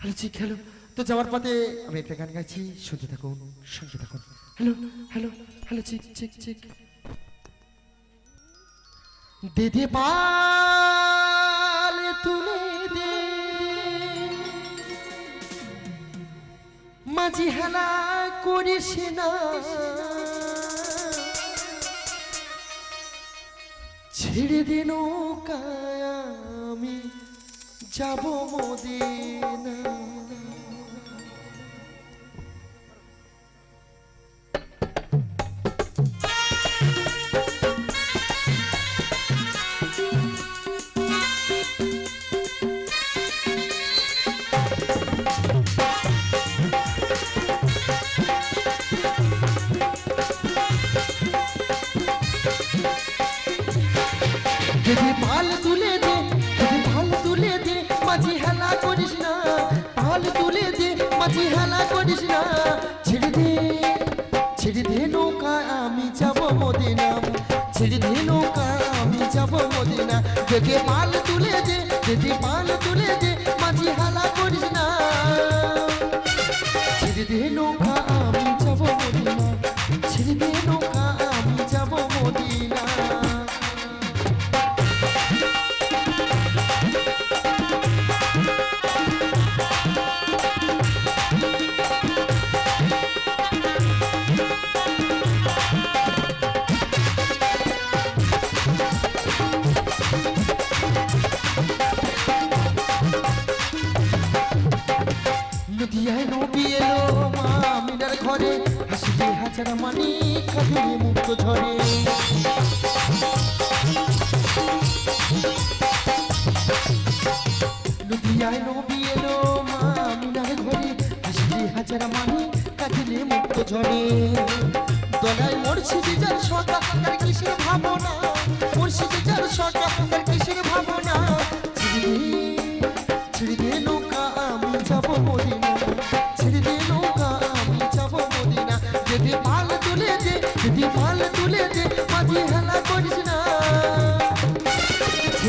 Hello ঠিক hello. তো যাওয়ার পথে আমি একটা গান গাইছি, শুনতে থাকুন শুনতে থাকুন। হ্যালো হ্যালো হ্যালো চিক চিক চিক দিদি পাল তুলে দে। মাঝি হেলা করিস না। ছেড়ে দে আমি যাব মদিনা। যদি পাল তুলে মাঝি হেলা করিস না পাল তুলে দে মাঝি হেলা করিস না ছেড়ে দে ছেড়ে দে নৌকা আমি যাব মদিনা ছেড়ে দে নৌকা আমি যাব মদিনা যদি পাল তুলে দে যদি পাল তুলে দে নদিয়ায় নবী এলো মা মিনার ঘরে। হাসিলে হাজার মানি কাঁদে মুক্ত ঝরে। নদিয়ায় নবী এলো মা মিনার ঘরে। হাসিলে হাজার মানি কাঁদিলে মুক্ত ঝরে। দলায় মরছিদি যার সকা তার কিসের ভাবনা?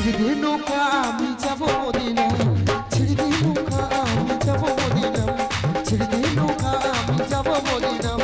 ছেড়ে দিয়ে নৌকা আমি যাব মদিনায় ছেড়ে দিয়ে নৌকা আমি যাব মদিনাম ছেড়ে দিয়ে নৌকা আমি যাব মদিনাম